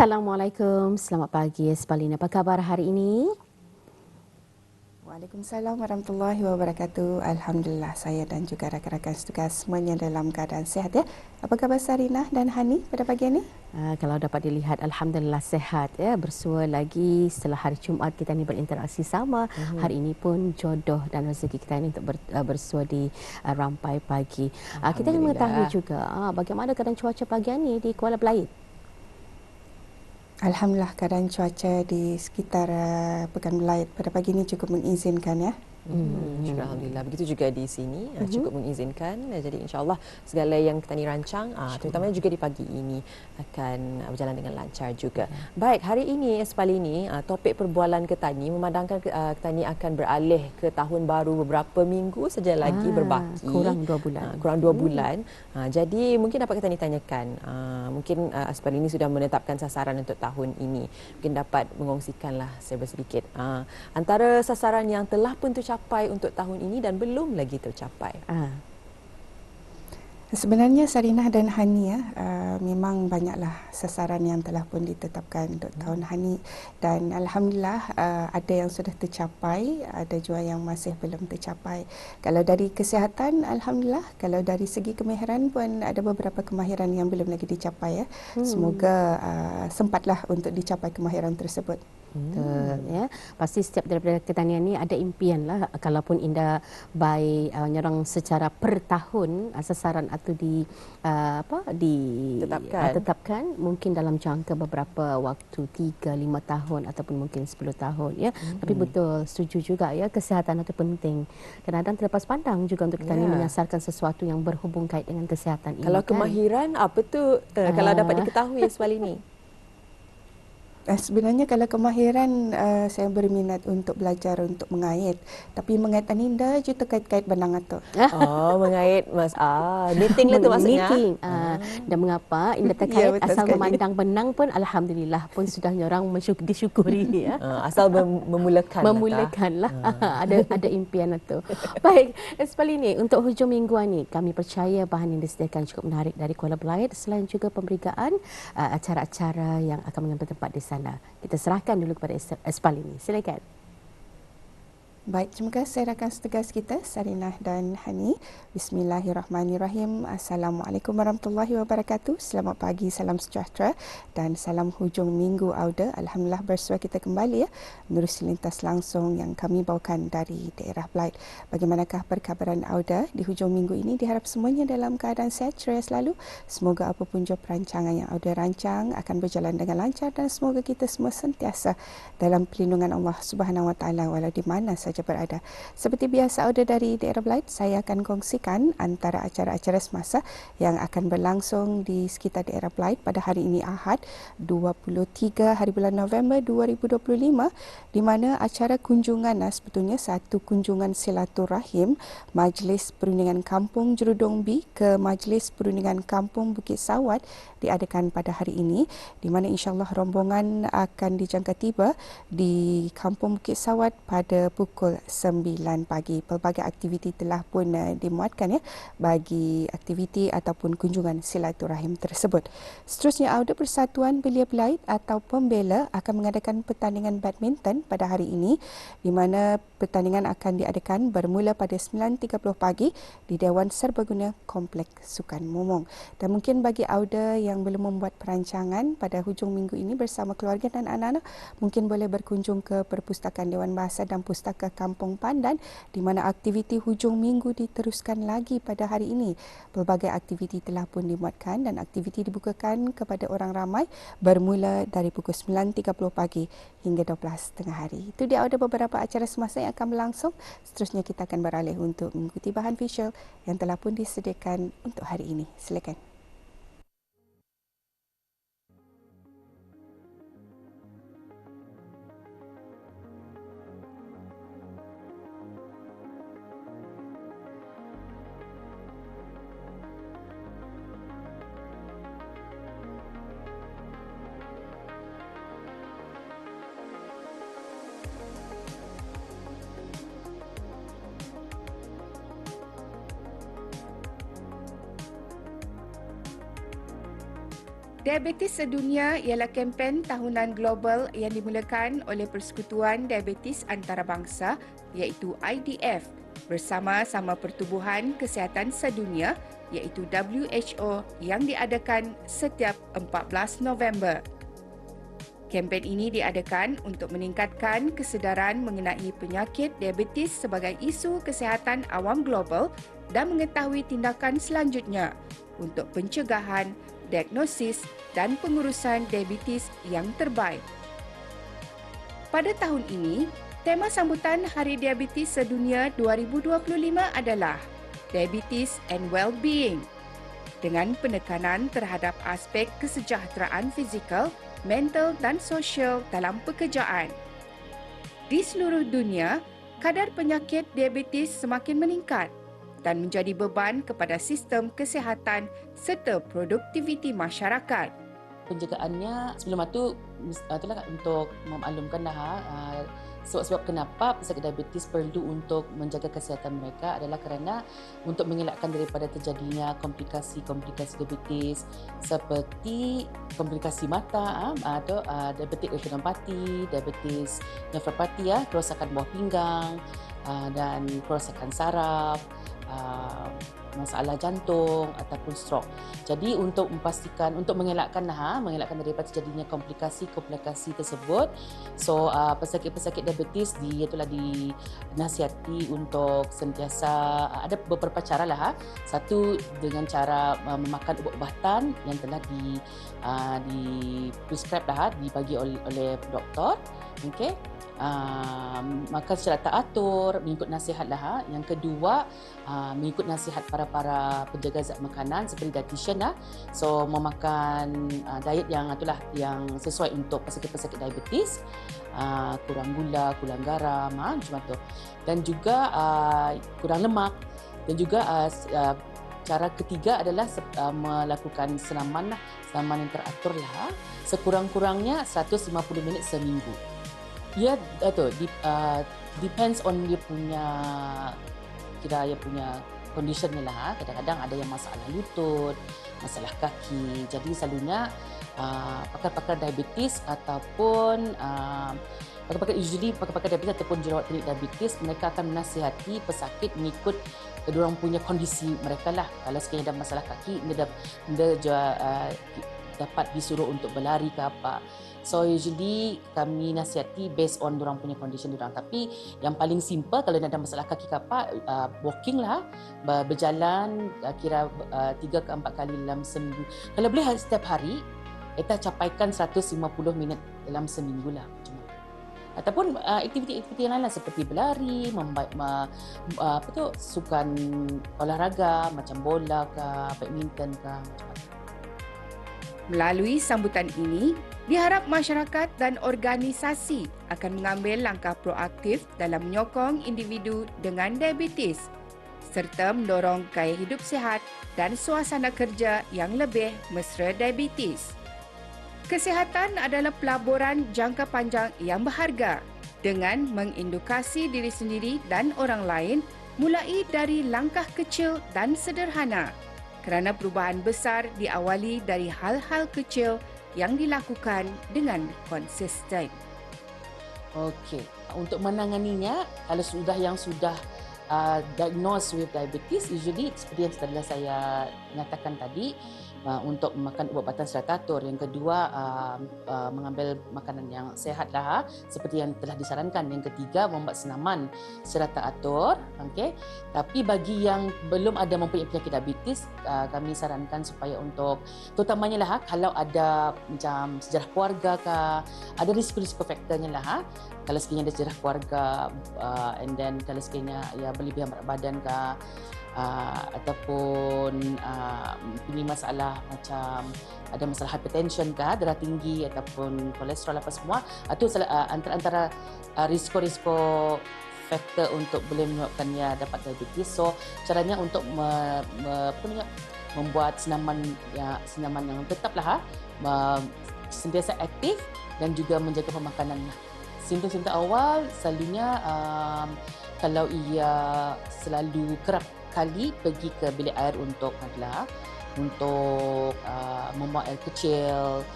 Assalamualaikum, selamat pagi Espalina. Apa khabar hari ini? Waalaikumsalam warahmatullahi wabarakatuh. Alhamdulillah saya dan juga rakan-rakan setugas semuanya dalam keadaan sihat ya. Apa khabar Sarina dan Hani pada pagi ini? Uh, kalau dapat dilihat Alhamdulillah sehat ya. Bersua lagi setelah hari Jumaat kita ni berinteraksi sama. Uh-huh. Hari ini pun jodoh dan rezeki kita ini untuk ber, uh, bersua di uh, rampai pagi. Uh, kita ingin mengetahui juga uh, bagaimana keadaan cuaca pagi ini di Kuala Belait. Alhamdulillah keadaan cuaca di sekitar uh, Pekan Belait pada pagi ini cukup mengizinkan ya. Hmm, hmm. Alhamdulillah. Begitu juga di sini uh, cukup mengizinkan. Jadi insyaAllah segala yang kita ni rancang, uh, terutamanya juga di pagi ini akan berjalan dengan lancar juga. Hmm. Baik, hari ini Espali ini uh, topik perbualan ketani memandangkan uh, ketani akan beralih ke tahun baru beberapa minggu saja lagi ah, berbaki. Kurang dua bulan. Uh, kurang dua hmm. bulan. Uh, jadi mungkin dapat ketani tanyakan. Uh, mungkin uh, Espali ini sudah menetapkan sasaran untuk tahun ini. Mungkin dapat mengongsikanlah serba sedikit. Uh, antara sasaran yang telah pun tercapai tercapai untuk tahun ini dan belum lagi tercapai? Uh. Sebenarnya Sarinah dan Hani ya, uh, memang banyaklah sasaran yang telah pun ditetapkan untuk tahun Hani dan alhamdulillah uh, ada yang sudah tercapai, ada juga yang masih belum tercapai. Kalau dari kesihatan alhamdulillah, kalau dari segi kemahiran pun ada beberapa kemahiran yang belum lagi dicapai ya. Hmm. Semoga uh, sempatlah untuk dicapai kemahiran tersebut. Hmm. ya pasti setiap daripada ketanian ni ada impian lah kalaupun indah by uh, nyerang secara per tahun uh, sasaran atau di uh, apa di tetapkan. Uh, tetapkan mungkin dalam jangka beberapa waktu 3 5 tahun ataupun mungkin 10 tahun ya hmm. tapi betul setuju juga ya kesihatan itu penting kadang-kadang terlepas pandang juga untuk kita yeah. menyasarkan sesuatu yang berhubung kait dengan kesihatan kalau ini, kemahiran kan? apa tu uh, kalau dapat diketahui soal ini sebenarnya kalau kemahiran uh, saya berminat untuk belajar untuk mengait. Tapi mengait aninda je terkait-kait benang atau oh mengait mas. Ah knitting lah tu maksudnya. Knitting uh, dan mengapa inda terkait? ya, asal sekali. memandang benang pun alhamdulillah pun sudah orang mensyuk- disyukuri ya. Uh, asal mem- memulakan memulakan lah. Uh. ada ada impian itu baik sekali ini untuk hujung mingguan ni kami percaya bahan yang disediakan cukup menarik dari Kuala Belait selain juga pemberitaan uh, acara-acara yang akan mengambil tempat di sana. Kita serahkan dulu kepada Espal ini. Silakan. Baik, terima kasih rakan setegas kita, Sarinah dan Hani. Bismillahirrahmanirrahim. Assalamualaikum warahmatullahi wabarakatuh. Selamat pagi, salam sejahtera dan salam hujung minggu Auda. Alhamdulillah bersua kita kembali ya menerusi lintas langsung yang kami bawakan dari daerah Blight. Bagaimanakah perkabaran Auda di hujung minggu ini? Diharap semuanya dalam keadaan sehat ceria selalu. Semoga apapun jua perancangan yang Auda rancang akan berjalan dengan lancar dan semoga kita semua sentiasa dalam pelindungan Allah Subhanahu Wa Taala walau di mana saja saja berada. Seperti biasa order dari daerah Blight, saya akan kongsikan antara acara-acara semasa yang akan berlangsung di sekitar daerah Blight pada hari ini Ahad 23 hari bulan November 2025 di mana acara kunjungan nah, sebetulnya satu kunjungan silaturahim Majlis Perundingan Kampung Jerudong B ke Majlis Perundingan Kampung Bukit Sawat diadakan pada hari ini di mana insyaallah rombongan akan dijangka tiba di Kampung Bukit Sawat pada pukul 9 pagi. Pelbagai aktiviti telah pun uh, dimuatkan ya bagi aktiviti ataupun kunjungan silaturahim tersebut. Seterusnya Auda Persatuan Belia Belait atau Pembela akan mengadakan pertandingan badminton pada hari ini di mana pertandingan akan diadakan bermula pada 9.30 pagi di Dewan Serbaguna Kompleks Sukan Mumung. Dan mungkin bagi Auda yang belum membuat perancangan pada hujung minggu ini bersama keluarga dan anak-anak mungkin boleh berkunjung ke Perpustakaan Dewan Bahasa dan Pustaka Kampung Pandan di mana aktiviti hujung minggu diteruskan lagi pada hari ini. Pelbagai aktiviti telah pun dimuatkan dan aktiviti dibukakan kepada orang ramai bermula dari pukul 9.30 pagi hingga 12 tengah hari. Itu dia ada beberapa acara semasa yang akan berlangsung. Seterusnya kita akan beralih untuk mengikuti bahan visual yang telah pun disediakan untuk hari ini. Silakan. Diabetes Sedunia ialah kempen tahunan global yang dimulakan oleh Persekutuan Diabetes Antarabangsa iaitu IDF bersama-sama Pertubuhan Kesihatan Sedunia iaitu WHO yang diadakan setiap 14 November. Kempen ini diadakan untuk meningkatkan kesedaran mengenai penyakit diabetes sebagai isu kesihatan awam global dan mengetahui tindakan selanjutnya untuk pencegahan diagnosis dan pengurusan diabetes yang terbaik. Pada tahun ini, tema sambutan Hari Diabetes Sedunia 2025 adalah Diabetes and Well-being dengan penekanan terhadap aspek kesejahteraan fizikal, mental dan sosial dalam pekerjaan. Di seluruh dunia, kadar penyakit diabetes semakin meningkat dan menjadi beban kepada sistem kesihatan serta produktiviti masyarakat. Penjagaannya sebelum itu itulah untuk memaklumkan dah uh, sebab-sebab kenapa pesakit diabetes perlu untuk menjaga kesihatan mereka adalah kerana untuk mengelakkan daripada terjadinya komplikasi-komplikasi diabetes seperti komplikasi mata atau diabetes retinopati, diabetes nefropati kerosakan buah pinggang dan kerosakan saraf uh, masalah jantung ataupun stroke. Jadi untuk memastikan untuk mengelakkan ha mengelakkan daripada terjadinya komplikasi-komplikasi tersebut so uh, pesakit-pesakit diabetes di itulah dinasihati untuk sentiasa uh, ada beberapa cara lah ha. Satu dengan cara uh, memakan ubat-ubatan yang telah di uh, di prescribe lah ha, dibagi oleh, oleh doktor. Okey uh, makan secara teratur mengikut nasihat lah ha. yang kedua uh, mengikut nasihat para-para penjaga zat makanan seperti dietitian lah so memakan uh, diet yang itulah yang sesuai untuk pesakit-pesakit diabetes uh, kurang gula kurang garam ha, macam tu. Dan juga uh, kurang lemak. Dan juga uh, uh, cara ketiga adalah uh, melakukan senaman lah senaman yang teratur lah sekurang-kurangnya 150 minit seminggu Ya, itu uh, depends on dia punya kira dia punya condition ni lah. Kadang-kadang ada yang masalah lutut, masalah kaki. Jadi selalunya uh, pakar-pakar diabetes ataupun uh, pakar-pakar usually pakar-pakar diabetes ataupun jururawat klinik diabetes mereka akan menasihati pesakit mengikut kedua punya kondisi mereka lah. Kalau sekiranya ada masalah kaki, dia, dia, dia uh, dapat disuruh untuk berlari ke apa. So usually kami nasihati based on orang punya condition orang. Tapi yang paling simple kalau ada masalah kaki kapak, uh, walking lah, berjalan uh, kira uh, 3 ke 4 kali dalam seminggu. Kalau boleh setiap hari, kita capaikan 150 minit dalam seminggu lah. Ataupun uh, aktiviti-aktiviti yang lain lah seperti berlari, membaik, ma, uh, apa tu, sukan olahraga macam bola ke, badminton ke, Melalui sambutan ini, diharap masyarakat dan organisasi akan mengambil langkah proaktif dalam menyokong individu dengan diabetes serta mendorong gaya hidup sihat dan suasana kerja yang lebih mesra diabetes. Kesihatan adalah pelaburan jangka panjang yang berharga dengan mengindukasi diri sendiri dan orang lain mulai dari langkah kecil dan sederhana kerana perubahan besar diawali dari hal-hal kecil yang dilakukan dengan konsisten. Okey, untuk menanganinya, kalau sudah yang sudah uh, diagnosed with diabetes, usually seperti yang telah saya nyatakan tadi, uh, untuk makan ubat-ubatan secara teratur. Yang kedua, uh, uh, mengambil makanan yang sehat lah, seperti yang telah disarankan. Yang ketiga, membuat senaman secara teratur. Okay. Tapi bagi yang belum ada mempunyai penyakit diabetes, uh, kami sarankan supaya untuk, terutamanya lah, kalau ada macam sejarah keluarga ke, ada risiko-risiko faktornya lah. Kalau sekiranya ada sejarah keluarga, uh, and then kalau sekiranya ya, berlebihan berat badan ke, uh, ataupun uh, ini masalah macam ada masalah hypertension ke darah tinggi ataupun kolesterol apa semua itu uh, antara antara uh, risiko-risiko faktor untuk boleh menyebabkannya dapat diabetes. So caranya untuk me, me, namanya membuat senaman ya senaman yang tetaplah ha, sentiasa aktif dan juga menjaga pemakanan. Simptom-simptom awal selalunya um, kalau ia selalu kerap kali pergi ke bilik air untuk adalah untuk uh, membuang air kecil,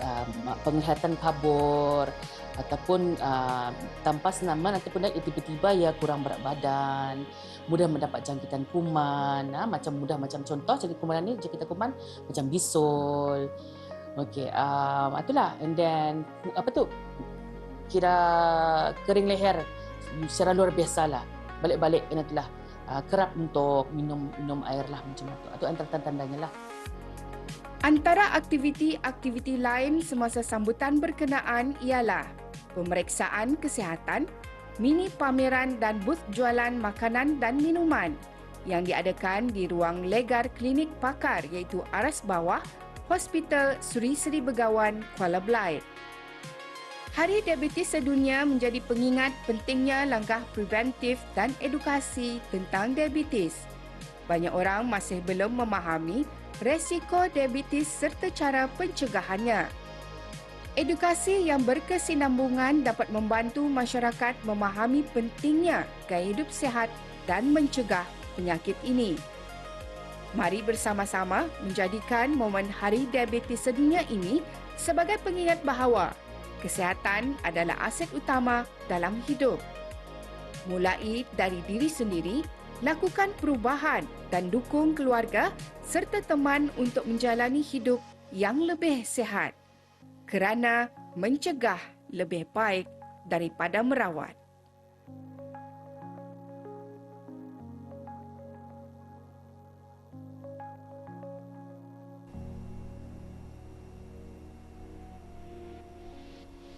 uh, penglihatan kabur ataupun uh, tanpa senaman ataupun tiba-tiba ya kurang berat badan, mudah mendapat jangkitan kuman, uh, macam mudah macam contoh jangkitan kuman ni jangkitan kuman macam bisul. Okey, um, itulah and then apa tu? Kira kering leher secara luar biasa lah. Balik-balik ini itulah uh, kerap untuk minum minum air lah macam itu. Itu antara tanda-tandanya lah. Antara aktiviti-aktiviti lain semasa sambutan berkenaan ialah pemeriksaan kesihatan, mini pameran dan booth jualan makanan dan minuman yang diadakan di ruang legar klinik pakar iaitu Aras Bawah, Hospital Suri Seri Begawan, Kuala Belait. Hari Diabetes Sedunia menjadi pengingat pentingnya langkah preventif dan edukasi tentang diabetes. Banyak orang masih belum memahami resiko diabetes serta cara pencegahannya. Edukasi yang berkesinambungan dapat membantu masyarakat memahami pentingnya gaya hidup sihat dan mencegah penyakit ini. Mari bersama-sama menjadikan momen Hari Diabetes Sedunia ini sebagai pengingat bahawa kesihatan adalah aset utama dalam hidup. Mulai dari diri sendiri, lakukan perubahan dan dukung keluarga serta teman untuk menjalani hidup yang lebih sehat. Kerana mencegah lebih baik daripada merawat.